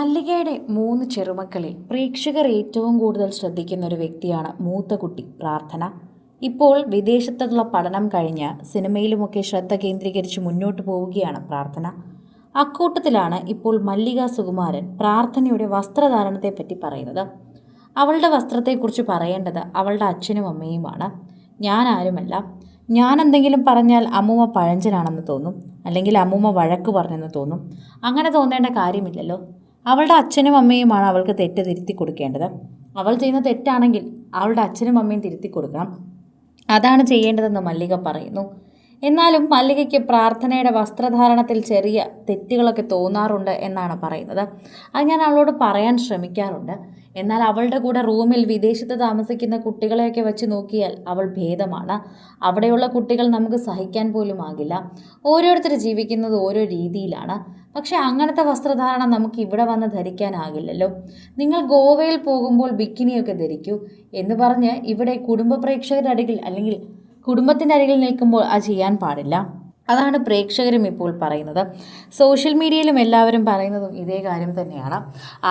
മല്ലികയുടെ മൂന്ന് ചെറുമക്കളിൽ പ്രേക്ഷകർ ഏറ്റവും കൂടുതൽ ശ്രദ്ധിക്കുന്ന ഒരു വ്യക്തിയാണ് മൂത്ത കുട്ടി പ്രാർത്ഥന. ഇപ്പോൾ വിദേശത്തുള്ള പഠനം കഴിഞ്ഞ് സിനിമയിലുമൊക്കെ ശ്രദ്ധ കേന്ദ്രീകരിച്ച് മുന്നോട്ട് പോവുകയാണ് പ്രാർത്ഥന. അക്കൂട്ടത്തിലാണ് ഇപ്പോൾ മല്ലിക സുകുമാരൻ പ്രാർത്ഥനയുടെ വസ്ത്രധാരണത്തെപ്പറ്റി പറയുന്നത്. അവളുടെ വസ്ത്രത്തെക്കുറിച്ച് പറയേണ്ടത് അവളുടെ അച്ഛനും അമ്മയുമാണ്. ഞാൻ ആരുമല്ല. ഞാൻ എന്തെങ്കിലും പറഞ്ഞാൽ അമ്മൂമ്മ പഴഞ്ചനാണെന്ന് തോന്നും അല്ലെങ്കിൽ അമ്മൂമ്മ വഴക്ക് പറഞ്ഞെന്ന് തോന്നും. അങ്ങനെ തോന്നേണ്ട കാര്യമില്ലല്ലോ. അവളുടെ അച്ഛനും അമ്മയുമാണ് അവൾക്ക് തെറ്റ് തിരുത്തി കൊടുക്കേണ്ടത്. അവൾ ചെയ്യുന്ന തെറ്റാണെങ്കിൽ അവളുടെ അച്ഛനും അമ്മയും തിരുത്തി കൊടുക്കണം. അതാണ് ചെയ്യേണ്ടതെന്ന് മല്ലിക പറയുന്നു. എന്നാലും മല്ലികയ്ക്ക് പ്രാർത്ഥനയുടെ വസ്ത്രധാരണത്തിൽ ചെറിയ തെറ്റുകളൊക്കെ തോന്നാറുണ്ട് എന്നാണ് പറയുന്നത്. അത് ഞാൻ അവളോട് പറയാൻ ശ്രമിക്കാറുണ്ട്. എന്നാൽ അവളുടെ കൂടെ റൂമിൽ വിദേശത്ത് താമസിക്കുന്ന കുട്ടികളെയൊക്കെ വെച്ച് നോക്കിയാൽ അവൾ ഭേദമാണ്. അവിടെയുള്ള കുട്ടികൾ നമുക്ക് സഹിക്കാൻ പോലും ആകില്ല. ഓരോരുത്തർ ജീവിക്കുന്നത് ഓരോ രീതിയിലാണ്. പക്ഷെ അങ്ങനത്തെ വസ്ത്രധാരണം നമുക്ക് ഇവിടെ വന്ന് ധരിക്കാനാകില്ലല്ലോ നിങ്ങൾ ഗോവയിൽ പോകുമ്പോൾ ബിക്കിനിയൊക്കെ ധരിക്കൂ എന്ന് പറഞ്ഞ് ഇവിടെ കുടുംബ പ്രേക്ഷകരുടെ അടുക്കിൽ അല്ലെങ്കിൽ കുടുംബത്തിന്റെ അരികിൽ നിൽക്കുമ്പോൾ അത് ചെയ്യാൻ പാടില്ല. അതാണ് പ്രേക്ഷകരും ഇപ്പോൾ പറയുന്നത്. സോഷ്യൽ മീഡിയയിലും എല്ലാവരും പറയുന്നതും ഇതേ കാര്യം തന്നെയാണ്.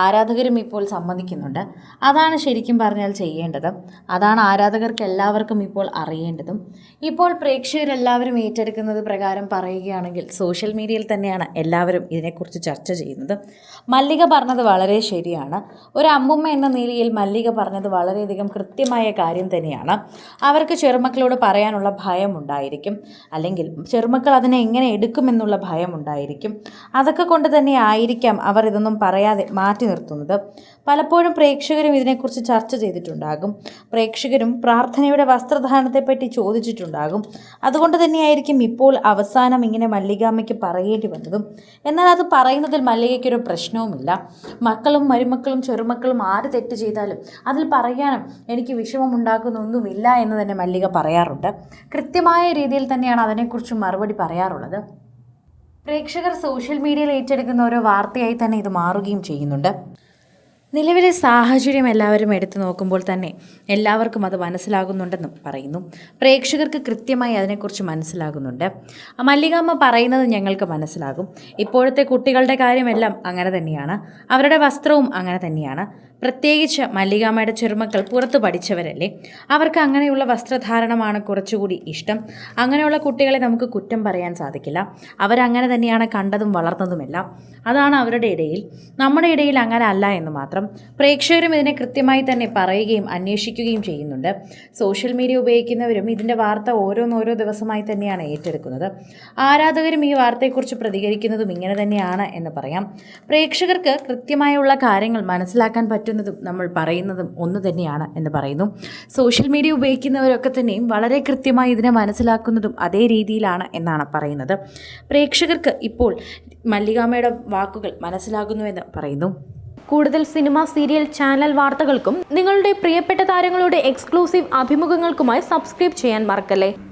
ആരാധകരും ഇപ്പോൾ സമ്മതിക്കുന്നുണ്ട്. അതാണ് ശരിക്കും പറഞ്ഞാൽ ചെയ്യേണ്ടത്. അതാണ് ആരാധകർക്ക് എല്ലാവർക്കും ഇപ്പോൾ അറിയേണ്ടതും. ഇപ്പോൾ പ്രേക്ഷകരെല്ലാവരും ഏറ്റെടുക്കുന്നത് പ്രകാരം പറയുകയാണെങ്കിൽ സോഷ്യൽ മീഡിയയിൽ തന്നെയാണ് എല്ലാവരും ഇതിനെക്കുറിച്ച് ചർച്ച ചെയ്യുന്നത്. മല്ലിക പറഞ്ഞത് വളരെ ശരിയാണ്. ഒരു അമ്മുമ്മ എന്ന നിലയിൽ മല്ലിക പറഞ്ഞത് വളരെയധികം കൃത്യമായ കാര്യം തന്നെയാണ്. അവർക്ക് ചെറുമക്കളോട് പറയാനുള്ള ഭയം ഉണ്ടായിരിക്കും. അല്ലെങ്കിൽ ചെറുമക്കൾ അതിനെ എങ്ങനെ എടുക്കുമെന്നുള്ള ഭയം ഉണ്ടായിരിക്കും അതൊക്കെ കൊണ്ട് തന്നെ ആയിരിക്കാം അവർ ഇതൊന്നും പറയാതെ മാറ്റി നിർത്തുന്നത്. പലപ്പോഴും പ്രേക്ഷകരും ഇതിനെക്കുറിച്ച് ചർച്ച ചെയ്തിട്ടുണ്ടാകും. പ്രേക്ഷകരും പ്രാർത്ഥനയുടെ വസ്ത്രധാരണത്തെപ്പറ്റി ചോദിച്ചിട്ടുണ്ടാകും. അതുകൊണ്ട് തന്നെയായിരിക്കും ഇപ്പോൾ അവസാനം ഇങ്ങനെ മല്ലികാമ്മയ്ക്ക് പറയേണ്ടി വന്നതും. എന്നാൽ അത് പറയുന്നതിൽ മല്ലികയ്ക്കൊരു പ്രശ്നവുമില്ല. മക്കളും മരുമക്കളും ചെറുമക്കളും ആര് തെറ്റ് ചെയ്താലും അതിൽ പറയാനും എനിക്ക് വിഷമമുണ്ടാക്കുന്നൊന്നുമില്ല എന്ന് തന്നെ മല്ലിക പറയാറുണ്ട്. കൃത്യമായ രീതിയിൽ തന്നെയാണ് അതിനെക്കുറിച്ച് മറുപടി പറയാറുള്ളത്. പ്രേക്ഷകർ സോഷ്യൽ മീഡിയയിൽ ഏറ്റെടുക്കുന്ന ഓരോ വാർത്തയായി തന്നെ ഇത് മാറുകയും ചെയ്യുന്നുണ്ട്. നിലവിലെ സാഹചര്യം എല്ലാവരും എടുത്തു നോക്കുമ്പോൾ തന്നെ എല്ലാവർക്കും അത് മനസ്സിലാകുന്നുണ്ടെന്നും പറയുന്നു. പ്രേക്ഷകർക്ക് കൃത്യമായി അതിനെക്കുറിച്ച് മനസ്സിലാകുന്നുണ്ട്. മല്ലികാമ്മ പറയുന്നത് ഞങ്ങൾക്ക് മനസ്സിലാകും. ഇപ്പോഴത്തെ കുട്ടികളുടെ കാര്യമെല്ലാം അങ്ങനെ തന്നെയാണ്. അവരുടെ വസ്ത്രവും അങ്ങനെ തന്നെയാണ്. പ്രത്യേകിച്ച് മല്ലികാമ്മയുടെ ചെറുമക്കൾ പുറത്ത് പഠിച്ചവരല്ലേ? അവർക്ക് അങ്ങനെയുള്ള വസ്ത്രധാരണമാണ് കുറച്ചുകൂടി ഇഷ്ടം. അങ്ങനെയുള്ള കുട്ടികളെ നമുക്ക് കുറ്റം പറയാൻ സാധിക്കില്ല. അവരങ്ങനെ തന്നെയാണ് കണ്ടതും വളർന്നതുമെല്ലാം. അതാണ് അവരുടെ ഇടയിൽ. നമ്മുടെ ഇടയിൽ അങ്ങനെ അല്ല എന്ന് മാത്രം. പ്രേക്ഷകരും ഇതിനെ കൃത്യമായി തന്നെ പറയുകയും അന്വേഷിക്കുകയും ചെയ്യുന്നുണ്ട്. സോഷ്യൽ മീഡിയ ഉപയോഗിക്കുന്നവരും ഇതിന്റെ വാർത്ത ഓരോന്നോരോ ദിവസമായി തന്നെയാണ് ഏറ്റെടുക്കുന്നത്. ആരാധകരും ഈ വാർത്തയെക്കുറിച്ച് പ്രതികരിക്കുന്നതും ഇങ്ങനെ തന്നെയാണ് എന്ന് പറയാം. പ്രേക്ഷകർക്ക് കൃത്യമായുള്ള കാര്യങ്ങൾ മനസ്സിലാക്കാൻ പറ്റുന്നതും നമ്മൾ പറയുന്നതും ഒന്ന് തന്നെയാണ് എന്ന് പറയുന്നു. സോഷ്യൽ മീഡിയ ഉപയോഗിക്കുന്നവരൊക്കെ തന്നെയും വളരെ കൃത്യമായി ഇതിനെ മനസ്സിലാക്കുന്നതും അതേ രീതിയിലാണ് എന്നാണ് പറയുന്നത്. പ്രേക്ഷകർക്ക് ഇപ്പോൾ മല്ലികാമ്മയുടെ വാക്കുകൾ മനസ്സിലാകുന്നുവെന്ന് പറയുന്നു. കൂടുതൽ സിനിമ സീരിയൽ ചാനൽ വാർത്തകൾക്കും നിങ്ങളുടെ പ്രിയപ്പെട്ട താരങ്ങളുടെ എക്സ്ക്ലൂസീവ് അഭിമുഖങ്ങൾക്കുമായി സബ്സ്ക്രൈബ് ചെയ്യാൻ മറക്കല്ലേ?